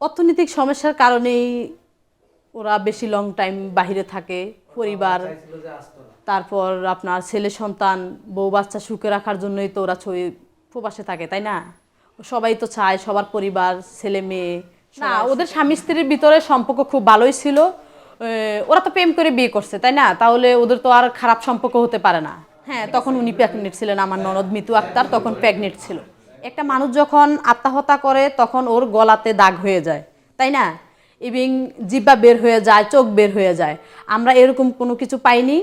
অর্থনৈতিক সমস্যার কারণেই ওরা বেশি লং টাইম বাইরে থাকে পরিবার তারপর আপনার ছেলে সন্তান বউ বাচ্চা সুখে রাখার জন্যই তো ওরা ছবি প্রবাসে থাকে তাই না? সবাই তো চায় সবার পরিবার ছেলে মেয়ে। না ওদের স্বামী স্ত্রীর ভিতরে সম্পর্ক খুব ভালোই ছিল। ওরা তো প্রেম করে বিয়ে করছে তাই না? তাহলে ওদের তো আর খারাপ সম্পর্ক হতে পারে না। হ্যাঁ তখন উনি প্রেগনেন্ট ছিলেন আমার ননদ মিতু আক্তার তখন প্রেগনেন্ট ছিল। একটা মানুষ যখন আত্মহত্যা করে তখন ওর গলাতে দাগ হয়ে যায় তাই না? এবং জিব্বা বের হয়ে যায় চোখ বের হয়ে যায়। আমরা এরকম কোনো কিছু পাইনি।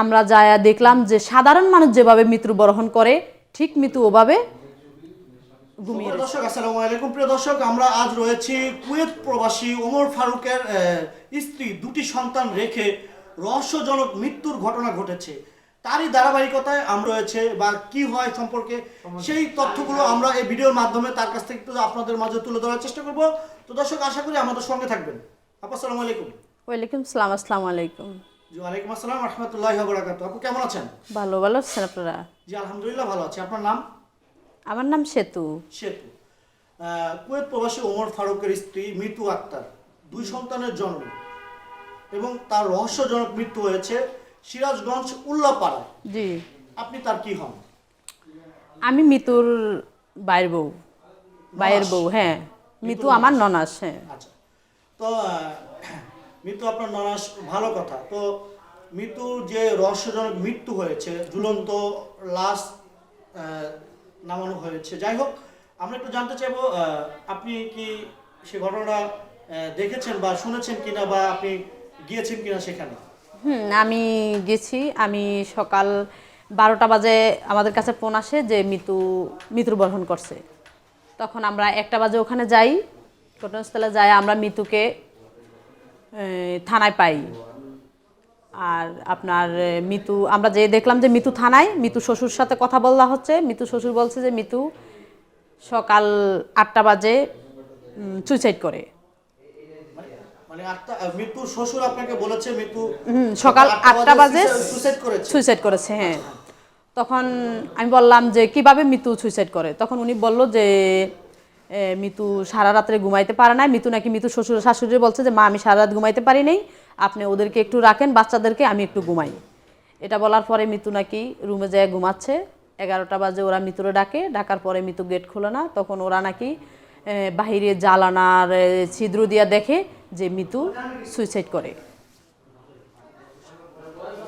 আমরা যা দেখলাম যে সাধারণ মানুষ যেভাবে মৃত্যুবরণ করে ঠিক মৃত্যু ওভাবে ঘুমিয়ে দর্শক আসসালামু আলাইকুম। প্রিয় দর্শক আমরা আজ রয়েছি কুয়েত প্রবাসী ওমর ফারুকের স্ত্রী দুটি সন্তান রেখে রহস্যজনক মৃত্যুর ঘটনা ঘটেছে। তারই ধারাবাহিকতায় আমরা রয়েছে বা কি হয় সম্পর্কে সেই তথ্যগুলো আমরা এই ভিডিওর মাধ্যমে তার কাছ থেকে আপনাদের মাঝে তুলে ধরার চেষ্টা করব। তো দর্শক আশা করি আমাদের সঙ্গে থাকবেন। আপু আসসালামু আলাইকুম। ওয়ালাইকুম সালাম আসসালামু আলাইকুম। জি ওয়ালাইকুম আসসালাম রহমতুল্লাহ বরাকাত আপু কেমন আছেন? ভালো ভালো আছেন আপনারা? জি আলহামদুলিল্লাহ ভালো আছি। আপনার নাম? আমার নাম সেতু। সেতু। আহ, কুয়েত প্রবাসী ওমর ফারুকের স্ত্রী মিতু আক্তার। দুই সন্তানের জন্ম। এবং তার রহস্যজনক মৃত্যু হয়েছে সিরাজগঞ্জ উল্লাপাড়ায়। জি। আপনি তার কি হন? আমি মিতুর বাইর বউ। বাইয়ের বউ হ্যাঁ। মিতু আমার ননাস হ্যাঁ। আচ্ছা। তো মৃত্যু আপনার ননাস ভালো কথা। তো মৃত্যুর যে রহস্যজনক মৃত্যু হয়েছে ঝুলন্ত লাশ নামানো হয়েছে। যাই হোক আমরা একটু জানতে চাইব আপনি কি সে ঘটনাটা দেখেছেন বা শুনেছেন কিনা বা আপনি গিয়েছেন কিনা সেখানে? হুম আমি গেছি আমি সকাল বারোটা বাজে আমাদের কাছে ফোন আসে যে মিতু মৃত্যুবরণ করছে। তখন আমরা একটা বাজে ওখানে যাই ঘটনাস্থলে যাই আমরা মিতুকে এ, থানায় পাই। আর আপনার মিতু আমরা যে দেখলাম যে মিতু থানায় মিতু শ্বশুর সাথে কথা বলা হচ্ছে মিতু শ্বশুর বলছে যে মিতু সকাল আটটা বাজে সুইসাইড করে মানে- মানে আটটা আহ, মৃত্যুর শ্বশুর আপনাকে বলেছে মৃত্যু সকাল আটটা বাজে সুসাইড করেছে। সুইসাইড করেছে হ্যাঁ। তখন আমি বললাম যে কীভাবে মিতু সুইসাইড করে? তখন উনি বলল যে মিতু সারা রাত্রে ঘুমাইতে পারে না মিতু নাকি মিতু শ্বশুর শাশুড়ি বলছে যে মা আমি সারা রাত ঘুমাইতে পারি নাই। আপনি ওদেরকে একটু রাখেন বাচ্চাদেরকে আমি একটু ঘুমাই। এটা বলার পরে মিতু নাকি রুমে যায় ঘুমাচ্ছে। এগারোটা বাজে ওরা মিতুরে ডাকে। ডাকার পরে মিতু গেট খুলে না। তখন ওরা নাকি বাহিরে জ্বালানার ছিদ্র দিয়া দেখে যে মিতু সুইসাইড করে।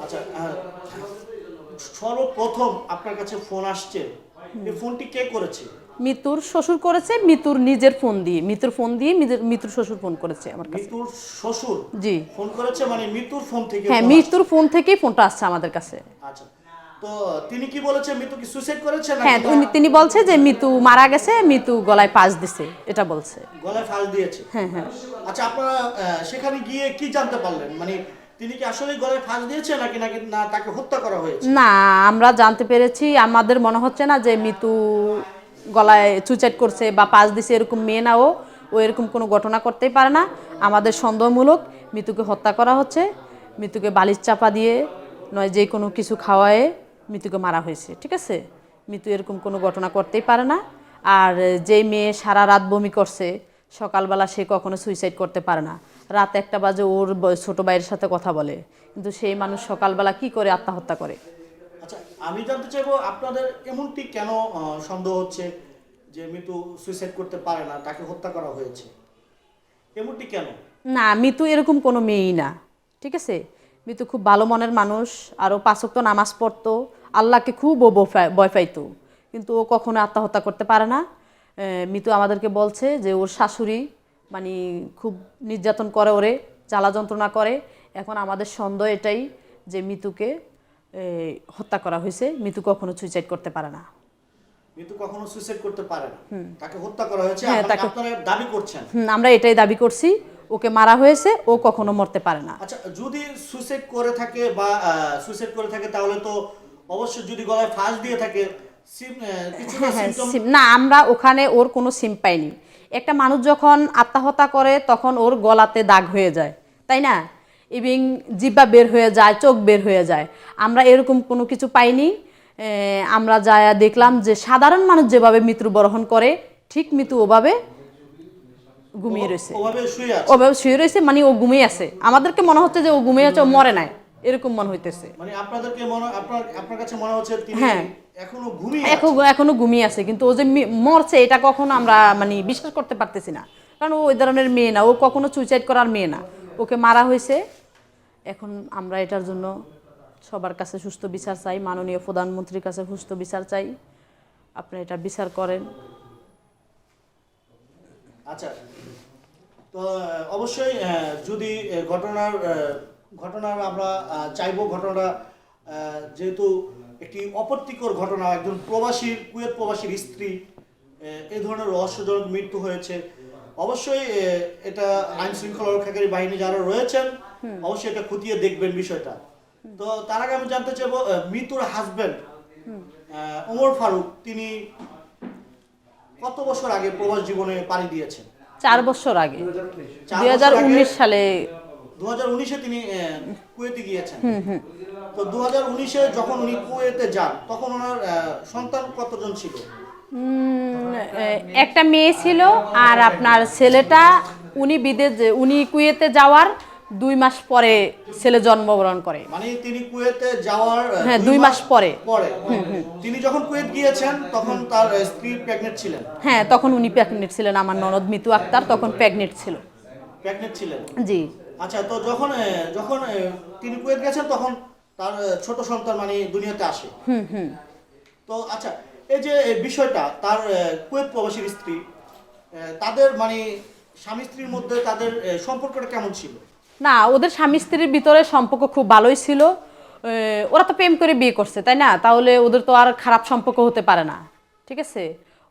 আচ্ছা সর্বপ্রথম আপনার কাছে ফোন আসছে এই ফোনটি কে করেছে? মিতুর শ্বশুর করেছে মিতুর নিজের ফোন দিয়ে মিতুর ফোন দিয়ে মিতুর মিতুর শ্বশুর ফোন করেছে আমার কাছে। মৃত্যুর শ্বশুর জি। ফোন করেছে মানে মৃত্যুর ফোন থেকে হ্যাঁ মিতুর ফোন থেকেই ফোনটা আসছে আমাদের কাছে। আচ্ছা তো তিনি কি বলেছে মৃত্যু কি সুইসাইড করেছে নাকি হ্যাঁ উনি তিনি বলছে যে মিতু মারা গেছে মিতু গলায় পাঁচ দিছে এটা বলছে। গলায় ফাঁস দিয়েছে। হ্যাঁ হ্যাঁ। আচ্ছা আপনারা সেখানে গিয়ে কি জানতে পারলেন? মানে তিনি কি আসলে গলায় ফাঁস দিয়েছে নাকি নাকি না তাকে হত্যা করা হয়েছে? না আমরা জানতে পেরেছি আমাদের মনে হচ্ছে না যে মিতু গলায় সুইসাইড করছে বা পাঁচ দিছে এরকম মেয়ে না ও ও এরকম কোনো ঘটনা করতেই পারে না। আমাদের সন্দেহমূলক মিতুকে হত্যা করা হচ্ছে মিতুকে বালিশ চাপা দিয়ে নয় যে কোনো কিছু খাওয়ায়ে মিতুকে মারা হয়েছে ঠিক আছে? মিতু এরকম কোনো ঘটনা করতেই পারে না। আর যে মেয়ে সারা রাত বমি করছে সকালবেলা সে কখনো সুইসাইড করতে পারে না। রাত একটা বাজে ওর ছোট ভাইয়ের সাথে কথা বলে। কিন্তু সেই মানুষ সকালবেলা কি করে আত্মহত্যা করে? আচ্ছা আমি জানতে চাইব আপনাদের এমনটি কেন সন্দেহ হচ্ছে যে মৃত্যু সুইসাইড করতে পারে না তাকে হত্যা করা হয়েছে? এমনটি কেন? না মিতু এরকম কোনো মেয়েই না ঠিক আছে? মিতু খুব ভালো মনের মানুষ আরও পাঁচক্ত নামাজ পড়তো আল্লাহকে খুব ও ভয় পাইতো। কিন্তু ও কখনো আত্মহত্যা করতে পারে না। মিতু আমাদেরকে বলছে যে ওর শাশুড়ি মানে খুব নির্যাতন করে ওরে জ্বালা যন্ত্রণা করে। এখন আমাদের সন্দেহ এটাই যে মিতুকে হত্যা করা হয়েছে। মিতু কখনো সুইসাইড করতে পারে না। মৃত্যু কখনো সুইসাইড করতে পারে না। তাকে হত্যা করা হয়েছে। হ্যাঁ, আপনারা- দাবি করছেন। আমরা এটাই দাবি করছি। ওকে মারা হয়েছে ও কখনো মরতে পারে না। আচ্ছা যদি সুইসাইড করে থাকে বা সুইসাইড করে থাকে তাহলে তো অবশ্যই যদি গলায় ফাঁস দিয়ে থাকে হ্যাঁ হ্যাঁ না আমরা ওখানে ওর কোনো সিম পাইনি। একটা মানুষ যখন আত্মহত্যা করে তখন ওর গলাতে দাগ হয়ে যায় তাই না? এবং জিব্বা বের হয়ে যায় চোখ বের হয়ে যায়। আমরা এরকম কোনো কিছু পাইনি। আমরা যা দেখলাম যে সাধারণ মানুষ যেভাবে মৃত্যুবরণ করে ঠিক মৃত্যু ওভাবে ঘুমিয়ে রয়েছে। ওভাবে শুয়ে রয়েছে মানে ও ঘুমিয়ে আছে। আমাদেরকে মনে হচ্ছে যে ও ঘুমিয়ে আছে ও মরে নাই এরকম মনে হইতেছে। মানে আপনাদেরকে মনে আপনার আপনার কাছে মনে হচ্ছে তিনি হ্যাঁ। এখনও ঘুমিয়ে এখন এখনও ঘুমিয়ে আছে কিন্তু ও যে মরছে এটা কখনো আমরা মানে বিশ্বাস করতে পারতেছি না। কারণ ও ওই ধরনের মেয়ে না ও কখনো সুইসাইড করার মেয়ে না। ওকে মারা হয়েছে। এখন আমরা এটার জন্য সবার কাছে সুস্থ বিচার চাই মাননীয় প্রধানমন্ত্রীর কাছে সুস্থ বিচার চাই। আপনি এটা বিচার করেন। আচ্ছা। তো অবশ্যই যদি ঘটনার ঘটনার আমরা চাইব ঘটনাটা যেহেতু একটি অপত্তিকর ঘটনা একজন প্রবাসীর কুয়েত প্রবাসীর স্ত্রী এই ধরনের রহস্যজনক মৃত্যু হয়েছে। অবশ্যই এটা আইন শৃঙ্খলা রক্ষাকারী বাহিনী যারা রয়েছেন অবশ্যই এটা খতিয়ে দেখবেন বিষয়টা। তো তার আগে আমি জানতে চাইব মৃত্যুর হাজবেন্ড ওমর ফারুক তিনি কত বছর আগে প্রবাস জীবনে পাড়ি দিয়েছেন? চার বছর আগে। দুই হাজার উনিশ সালে দু হাজার উনিশে তিনি কুয়েতে গিয়েছেন। তো দু হাজার উনিশে যখন উনি কুয়েতে যান তখন ওনার সন্তান কতজন ছিল? একটা মেয়ে ছিল আর আপনার ছেলেটা উনি বিদেশ উনি কুয়েতে যাওয়ার দুই মাস পরে ছেলে জন্মগ্রহণ করে। মানে তিনি কুয়েতে যাওয়ার হ্যাঁ, দুই মাস পরে। পরে। তিনি যখন কুয়েত গিয়েছেন তখন তার স্ত্রী প্রেগনেন্ট ছিলেন? হ্যাঁ তখন উনি প্রেগনেন্ট ছিলেন আমার ননদ মিতু আক্তার তখন প্রেগনেন্ট ছিল। প্রেগনেন্ট ছিলেন? জি। আচ্ছা তো যখন যখন তিনি কুয়েত গেছেন তখন তার ছোট সন্তান মানে দুনিয়াতে আসে। হুম হুম। তো আচ্ছা এই যে বিষয়টা তার কুয়েত প্রবাসীর স্ত্রী তাদের মানে স্বামী স্ত্রীর মধ্যে তাদের সম্পর্কটা কেমন ছিল? না ওদের স্বামী স্ত্রীর ভিতরে সম্পর্ক খুব ভালোই ছিল। ওরা তো প্রেম করে বিয়ে করছে তাই না? তাহলে ওদের তো আর খারাপ সম্পর্ক হতে পারে না ঠিক আছে?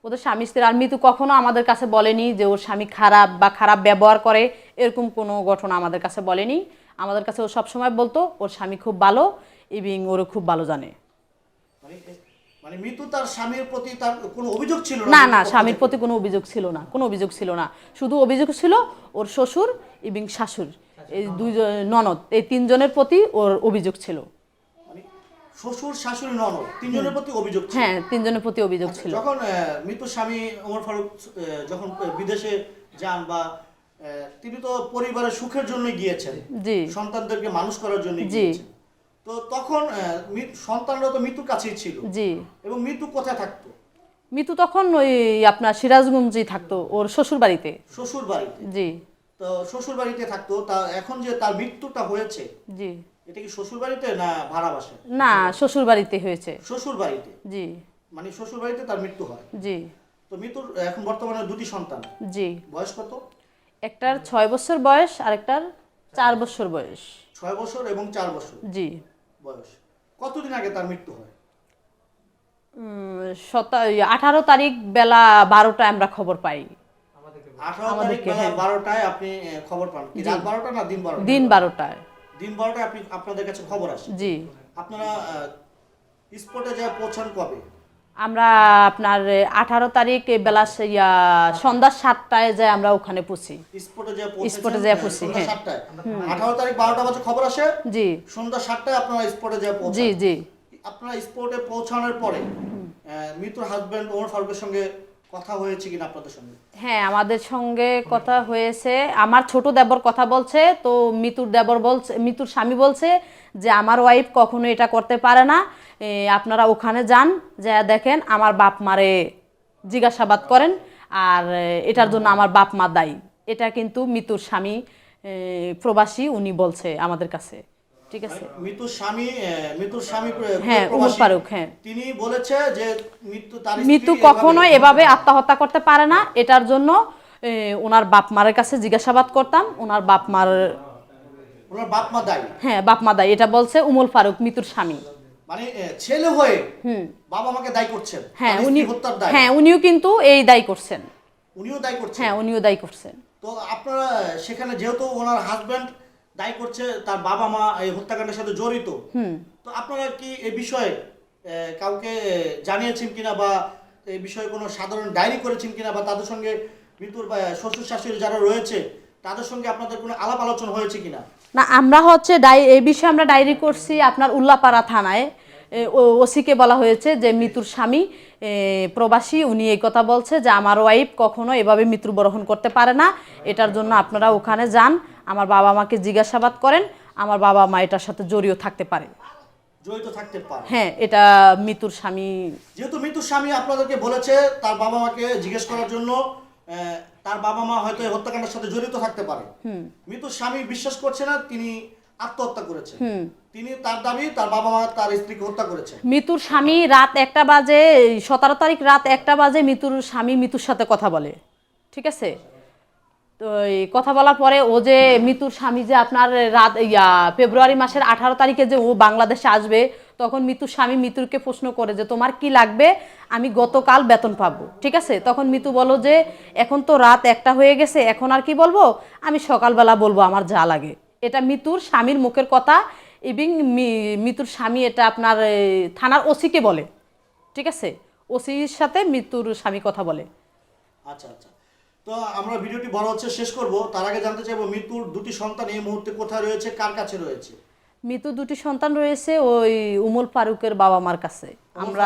ওদের স্বামী স্ত্রী আর মিতু কখনো আমাদের কাছে বলেনি যে ওর স্বামী খারাপ বা খারাপ ব্যবহার করে এরকম কোনো ঘটনা আমাদের কাছে বলেনি। আমাদের কাছে ও সবসময় বলতো ওর স্বামী খুব ভালো ইভিং ওরও খুব ভালো জানে। মানে মানে মৃত্যু তার স্বামীর প্রতি তার কোনো অভিযোগ ছিল না? না স্বামীর প্রতি কোনো অভিযোগ ছিল না কোনো অভিযোগ ছিল না। শুধু অভিযোগ ছিল ওর শ্বশুর এবং শাশুর এই দুই ননদ। এই তিনজনের প্রতি ওর অভিযোগ ছিল। মানে শ্বশুর শাশুড়ি ননদ তিনজনের প্রতি অভিযোগ ছিল? হ্যাঁ তিনজনের প্রতি অভিযোগ ছিল। যখন মৃত্যুর স্বামী ওমর ফারুক যখন বিদেশে যান বা তিনি তো পরিবারের সুখের জন্য গিয়েছেন। জি। সন্তানদেরকে মানুষ করার জন্য জি। গিয়েছেন। তো তখন সন্তানরা তো মৃত্যুর কাছেই ছিল। জি। এবং মৃত্যু কোথায় থাকতো? মিতু তখন ওই আপনার সিরাজগঞ্জেই থাকতো ওর শ্বশুর বাড়িতে শ্বশুর বাড়িতে জি। তো শ্বশুর বাড়িতে থাকতো তা এখন যে তার মৃত্যুটা হয়েছে জি। এটা কি শ্বশুর বাড়িতে না ভাড়া বাসায় না শ্বশুর বাড়িতে হয়েছে। শ্বশুর বাড়িতে জি। মানে শ্বশুর বাড়িতে তার মৃত্যু হয়? জি। তো মৃত্যুর এখন বর্তমানে দুটি সন্তান। জি। বয়স কত? একটার ছয় বছর বয়স আর একটার চার বছর বয়স। ছয় বছর এবং চার বছর জি। বয়স। কতদিন আগে তার মৃত্যু হয়? আঠারো তারিখ বেলা বারোটায় আমরা খবর পাই। আমাদেরকে, হ্যাঁ। বারোটায় আপনি খবর পান। রাত বারোটা না দিন বারোটা দিন বারোটায়। দিন বারোটায় আপনি আপনাদের কাছে খবর আসে? জি। আপনারা স্পটে যা পৌঁছান কবে? আমরা আপনার আঠারো তারিখ বেলা সন্ধ্যা সাতটায় যাই আমরা ওখানে পুষি স্পটে যা যেয়ে পৌঁছি, হ্যাঁ। আঠারো তারিখ বারোটা বাজে খবর আসে? জি। সন্ধ্যা সাতটায় আপনারা স্পটে যা পৌঁছান? জি জি। আপনারা স্পটে পৌঁছানোর পরে আহ, মৃত্যুর হাজবেন্ড ওমর ফারুকের সঙ্গে কথা হয়েছে কিনা আপনাদের সঙ্গে? হ্যাঁ আমাদের সঙ্গে কথা হয়েছে। আমার ছোট দেবর কথা বলছে, তো মিতুর দেবর বলছে, মিতুর স্বামী বলছে যে, আমার ওয়াইফ কখনো এটা করতে পারে না। আপনারা ওখানে যান, যা দেখেন, আমার বাপ মারে জিজ্ঞাসাবাদ করেন, আর এটার জন্য আমার বাপ মা দায়ী। এটা কিন্তু মিতুর স্বামী প্রবাসী, উনি বলছে আমাদের কাছে। ঠিক আছে। মৃত্যুর স্বামী মৃত্যুর স্বামী হ্যাঁ উমর ফারুক হ্যাঁ। তিনি বলেছে যে মৃত্যু তার মৃত্যু কখনো এভাবে আত্মহত্যা করতে পারে না। এটার জন্য ওনার বাপ মারের কাছে জিজ্ঞাসাবাদ করতাম। ওনার বাপ মার ওনার বাপ মা দায়ী। হ্যাঁ বাপ মা দায়। এটা বলছে উমর ফারুক মৃত্যুর স্বামী। মানে ছেলে হয়ে হুম। বাবা মাকে দায়ী করছেন। হ্যাঁ উনি হত্যার দায়। হ্যাঁ উনিও কিন্তু এই দায়ী করছেন। উনিও দায়ী করছেন। হ্যাঁ উনিও দায়ী করছেন। তো আপনারা সেখানে যেহেতু ওনার হাজবেন্ড দায়ী করছে তার বাবা মা এই হত্যাকাণ্ডের সাথে জড়িত। তো আপনারা কি এই বিষয়ে কাউকে জানিয়েছেন কিনা বা এই বিষয়ে কোনো সাধারণ ডায়েরি করেছেন কিনা বা তাদের সঙ্গে মৃত্যুর বা শ্বশুর শাশুড়ি যারা রয়েছে তাদের সঙ্গে আপনাদের কোনো আলাপ আলোচনা হয়েছে কিনা? না আমরা হচ্ছে ডাই এই বিষয়ে আমরা ডায়েরি করছি আপনার উল্লাপাড়া থানায়। ওসিকে বলা হয়েছে যে মৃত্যুর স্বামী প্রবাসী উনি এই কথা বলছে যে আমার ওয়াইফ কখনো এভাবে মৃত্যু মৃত্যুবরণ করতে পারে না। এটার জন্য আপনারা ওখানে যান আমার বাবা মাকে জিজ্ঞাসাবাদ করেন আমার বাবা মা এটার সাথে জড়িয়ে থাকতে পারে। জড়িত থাকতে পারে। হ্যাঁ এটা মৃত্যুর স্বামী। যেহেতু মৃত্যুর স্বামী আপনাদেরকে বলেছে তার বাবা মাকে জিজ্ঞেস করার জন্য তার বাবা মা হয়তো হত্যাকাণ্ডের সাথে জড়িত থাকতে পারে। মৃত্যুর স্বামী বিশ্বাস করছে না তিনি আত্মহত্যা করেছে। তিনি তার দাবি তার বাবা মা তার স্ত্রীকে হত্যা করেছে। মৃত্যুর স্বামী রাত একটা বাজে সতেরো তারিখ রাত একটা বাজে মৃত্যুর স্বামী মৃত্যুর সাথে কথা বলে। ঠিক আছে? তো এই কথা বলার পরে ও যে মৃত্যুর স্বামী যে আপনার রাত ইয়া ফেব্রুয়ারি মাসের আঠারো তারিখে যে ও বাংলাদেশে আসবে তখন মৃত্যুর স্বামী মৃত্যুকে প্রশ্ন করে যে তোমার কি লাগবে? আমি গতকাল বেতন পাবো। ঠিক আছে? তখন মৃত্যু বলো যে এখন তো রাত একটা হয়ে গেছে এখন আর কি বলব? আমি সকালবেলা বলব আমার যা লাগে। এটা মিতুর স্বামীর মুখের কথা এবং মি- মৃত্যুর স্বামী এটা আপনার থানার ওসিকে বলে। ঠিক আছে? ওসির সাথে মৃত্যুর স্বামী কথা বলে। আচ্ছা আচ্ছা। তো আমরা ভিডিওটি বড় হচ্ছে শেষ করব। তার আগে জানতে চাইব মৃত্যুর দুটি সন্তান এই মুহূর্তে কোথায় রয়েছে কার কাছে রয়েছে? মৃত্যু দুটি সন্তান রয়েছে ওই উমল ফারুকের বাবা মার কাছে। আমরা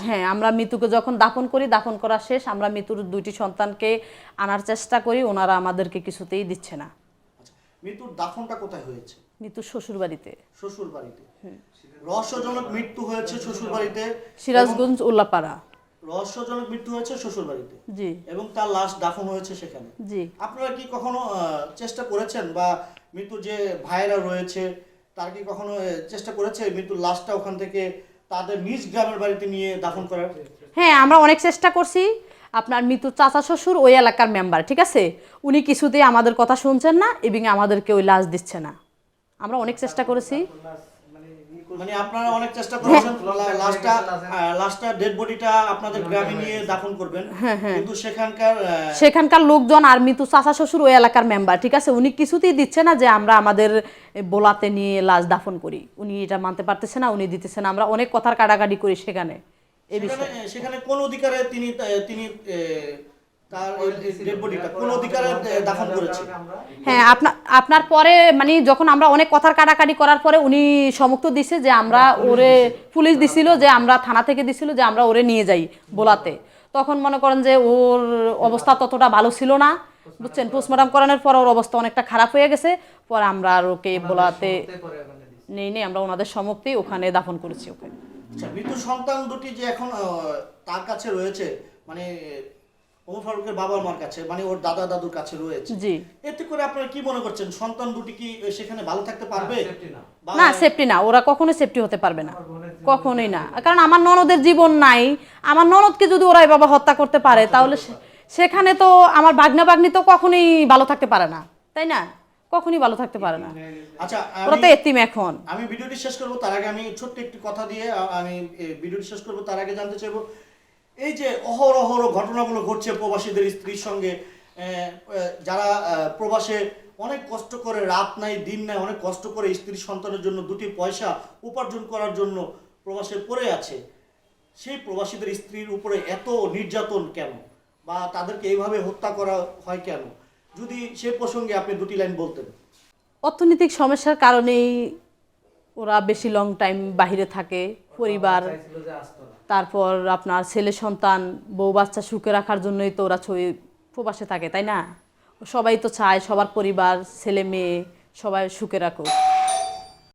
হ্যাঁ আমরা মৃত্যুকে যখন দাফন করি দাফন করা শেষ আমরা মৃত্যুর দুটি সন্তানকে আনার চেষ্টা করি ওনারা আমাদেরকে কিছুতেই দিচ্ছে না। মৃত্যুর দাফনটা কোথায় হয়েছে? মৃত্যুর শ্বশুর বাড়িতে শ্বশুর বাড়িতে রহস্যজনক মৃত্যু হয়েছে শ্বশুর বাড়িতে সিরাজগঞ্জ উল্লাপাড়া রহস্যজনক মৃত্যু হয়েছে শ্বশুর বাড়িতে জি। এবং তার লাশ দাফন হয়েছে সেখানে। জি। আপনারা কি কখনো চেষ্টা করেছেন বা মৃত্যুর যে ভাইয়েরা রয়েছে তার কি কখনো চেষ্টা করেছে মৃত্যুর লাশটা ওখান থেকে তাদের নিজ গ্রামের বাড়িতে নিয়ে দাফন করার? হ্যাঁ আমরা অনেক চেষ্টা করছি। আপনার মৃত চাচা শ্বশুর ওই এলাকার মেম্বার ঠিক আছে? উনি কিছুতেই আমাদের কথা শুনছেন না এবং আমাদেরকে ওই লাশ দিচ্ছে না। আমরা অনেক চেষ্টা করেছি। মানে আপনারা অনেক চেষ্টা করেছেন লাশটা লাশটা ডেড বডিটা আপনাদের গ্রামে নিয়ে দাফন করবেন। কিন্তু সেখানকার সেখানকার লোকজন আর মৃত্যু চাচা শ্বশুর ওই এলাকার মেম্বার ঠিক আছে? উনি কিছুতেই দিচ্ছে না যে আমরা আমাদের বোলাতে নিয়ে লাশ দাফন করি। উনি এটা মানতে পারতেছে না উনি দিতেছে না। আমরা অনেক কথার কাটাকাটি করি সেখানে। এই বিষয়ে। সেখানে কোন অধিকারে তিনি তিনি হ্যাঁ আপনার আপনার পরে মানে যখন আমরা অনেক কথার কাটাকাটি করার পরে উনি সমুক্ত দিছে যে আমরা ওরে পুলিশ দিছিল যে আমরা থানা থেকে দিছিল যে আমরা ওরে নিয়ে যাই বোলাতে। তখন মনে করেন যে ওর অবস্থা ততটা ভালো ছিল না বুঝছেন? পোস্টমর্টম করানোর পর ওর অবস্থা অনেকটা খারাপ হয়ে গেছে। পরে আমরা আর ওকে বোলাতে নেই নেই আমরা ওনাদের সম্মুক্তেই ওখানে দাফন করেছি ওকে। আচ্ছা মৃত্যু সন্তান দুটি যে এখন তার কাছে রয়েছে মানে ওমর ফারুকের বাবার মার কাছে মানে ওর দাদা দাদুর কাছে রয়েছে জি। এতে করে আপনারা কি মনে করছেন? সন্তান দুটি কি সেখানে ভালো থাকতে পারবে? না সেফটি না। ওরা কখনোই সেফটি হতে পারবে না। কখনোই না। কারণ আমার ননদের জীবন নাই। আমার ননদকে যদি ওরা এভাবে হত্যা করতে পারে তাহলে সেখানে তো আমার বাগনা বাগনি তো কখনোই ভালো থাকতে পারে না। তাই না? কখনই ভালো থাকতে পারে না। আচ্ছা ওরা তো এতিম এখন। আমি ভিডিওটি শেষ করব তার আগে আমি ছোট্ট একটি কথা দিয়ে আমি ভিডিওটি শেষ করব তার আগে জানতে চাইব এই যে অহরহ ঘটনাগুলো ঘটছে প্রবাসীদের স্ত্রীর সঙ্গে যারা প্রবাসে অনেক কষ্ট করে রাত নাই দিন নাই অনেক কষ্ট করে স্ত্রী সন্তানের জন্য দুটি পয়সা উপার্জন করার জন্য প্রবাসে পড়ে আছে সেই প্রবাসীদের স্ত্রীর উপরে এত নির্যাতন কেন? বা তাদেরকে এইভাবে হত্যা করা হয় কেন? যদি সে প্রসঙ্গে আপনি দুটি লাইন বলতেন। অর্থনৈতিক সমস্যার কারণেই ওরা বেশি লং টাইম বাহিরে থাকে পরিবার তারপর আপনার ছেলে সন্তান বউ বাচ্চা সুখে রাখার জন্যই তো ওরা ছবি প্রবাসে থাকে তাই না? সবাই তো চায় সবার পরিবার ছেলে মেয়ে সবাই সুখে রাখুক।